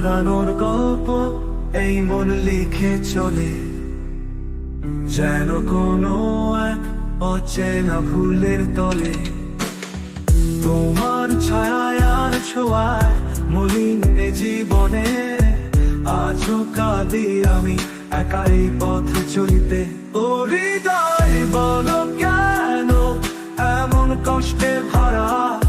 হারানোর গল্প, এই মন লিখে চলে। যেন কোনো এক অচেনা ভুলের তলে। তোমার ছায় আর ছোঁয়ায় মলিন জীবনে, আজও কাঁদি আমি একাই পথ চলিতে। ও হৃদয়, বলো কেন এমন কষ্টে ভরা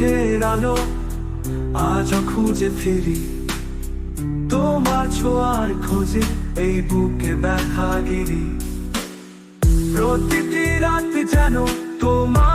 চোখের আলো আজ খুঁজে ফিরি। তোমার ছোঁয়ার খোঁজে এই বুকে ব্যথা গিরি প্রতিটি রাত যেন তোমারই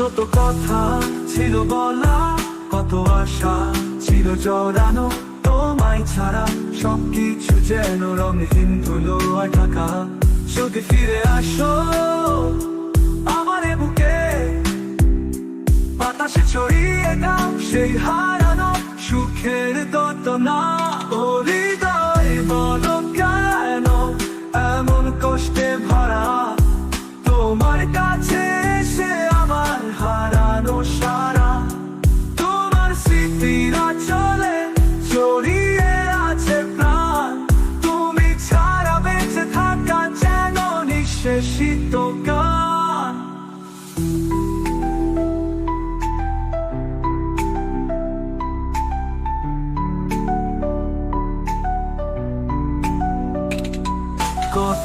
কত কথা ছিল বলা, কত আশা ছিল জড়ানো। তোমায় ছাড়া সবকিছু যেন রঙহীন ধুলো ঢাকা। যদি ফিরে আসো আমার বুকে, বাতাসে ছড়িয়ে দাও সেই হারানো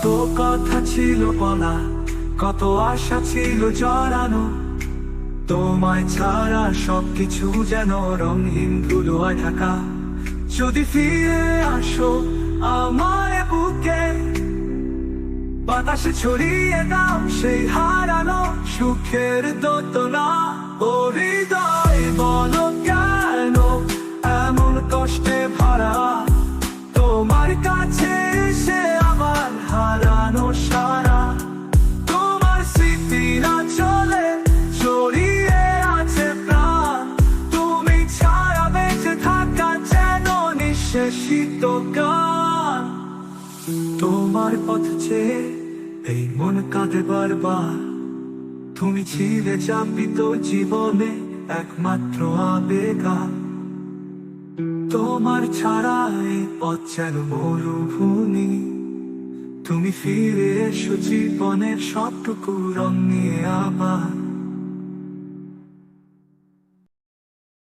কত কথা ছিল বলা, কত আশা ছিল জড়ানো। তোমায় ছাড়া সবকিছু যেন রঙহীন ধুলোয় ঢাকা। যদি ফিরে আসো আমার বুকে, বাতাসে ছড়িয়ে দাও সেই হারানো সুখের দোতনা ও হৃদয়, বলো কেন? গান। তোমার পথ চেয়ে এই মন কাঁদে বারবার। তুমি ছিলে চাপিত জীবনে একমাত্র আবেগা। তোমার ছাড়া এই পথ মরুভূমি। তুমি ফিরে এসো জীবনের সবটুকু রং নিয়ে আবার।